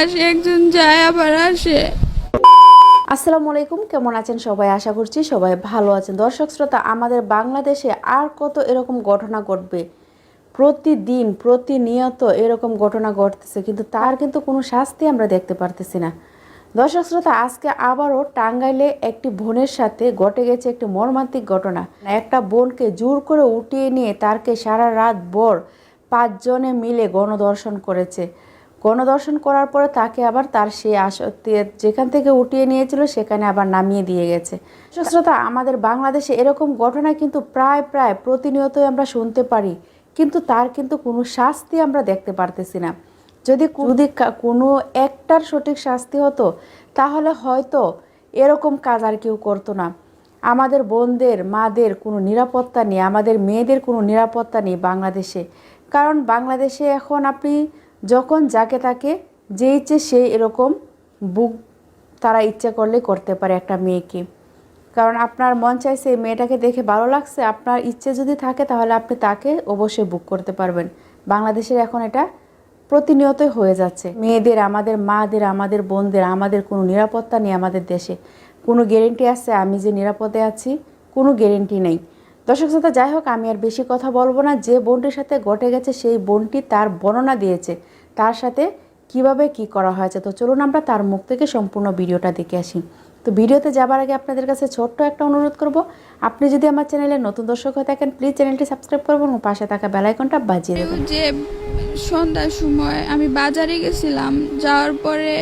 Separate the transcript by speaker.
Speaker 1: আসে, একজন যায়, আবার আসে।
Speaker 2: আসসালামু আলাইকুম, কেমন আছেন সবাই? আশা করছি সবাই ভালো আছেন। দর্শক শ্রোতা, আমাদের বাংলাদেশে আর কত এরকম ঘটনা ঘটবে? প্রতিদিন, প্রতিনিয়ত এরকম ঘটনা ঘটতেছে, কিন্তু তার কিন্তু কোনো শাস্তি আমরা দেখতে পারতেছি না। দর্শক শ্রোতা, আজকে আবারও টাঙ্গাইলে একটি বোনের সাথে ঘটে গেছে একটি মর্মান্তিক ঘটনা। একটা বোনকে জোর করে উঠিয়ে নিয়ে তারকে সারা রাত ভোর পাঁচজনে মিলে গণদর্শন করেছে। গণদর্শন করার পরে তাকে আবার তার সেই আস যেখান থেকে উঠিয়ে নিয়েছিল, সেখানে আবার নামিয়ে দিয়ে গেছে। শ্রোতা আমাদের বাংলাদেশে এরকম ঘটনা কিন্তু প্রায় প্রায় প্রতিনিয়তই আমরা শুনতে পারি। কিন্তু তার কিন্তু কোনো শাস্তি আমরা দেখতে পারতেছি না। যদি যদি কোনো একটার সঠিক শাস্তি হতো, তাহলে হয়তো এরকম কাজ আর কেউ করতো না। আমাদের বোনদের, মাদের কোনো নিরাপত্তা নেই, আমাদের মেয়েদের কোনো নিরাপত্তা নেই বাংলাদেশে। কারণ বাংলাদেশে এখন আপনি যখন যাকে তাকে যে ইচ্ছে সে এরকম বুক তারা ইচ্ছা করলে করতে পারে একটা মেয়েকে। কারণ আপনার মন চাইছে এই মেয়েটাকে দেখে ভালো লাগছে, আপনার ইচ্ছে যদি থাকে তাহলে আপনি তাকে অবশ্যই বুক করতে পারবেন। বাংলাদেশের এখন এটা প্রতিনিয়তই হয়ে যাচ্ছে। মেয়েদের, আমাদের মাদের, আমাদের বোনদের, আমাদের কোনো নিরাপত্তা নেই আমাদের দেশে। কোনো গ্যারেন্টি আছে আমি যে নিরাপদে আছি, কোনো গ্যারেন্টি নেই। দর্শক শ্রোতা, যাই হোক, আমি আর বেশি কথা বলব না। যে বোনটির সাথে ঘটে গেছে, সেই বোনটি তার বর্ণনা দিয়েছে। তার সাথে কীভাবে কি করা হয়েছে? তো চলুন আমরা তার মুখ থেকে সম্পূর্ণ ভিডিওটা দেখে আসি। তো ভিডিওতে যাবার আগে আপনাদের কাছে ছোট্ট একটা অনুরোধ করব। আপনি যদি আমার চ্যানেলে নতুন দর্শক হয়ে থাকেন প্লিজ চ্যানেলটি সাবস্ক্রাইব করবেন এবং পাশে থাকা বেলাইকনটা বাজিয়ে দেবেন।
Speaker 1: যে সন্ধ্যার সময় আমি বাজারে গেছিলাম, যাওয়ার পরে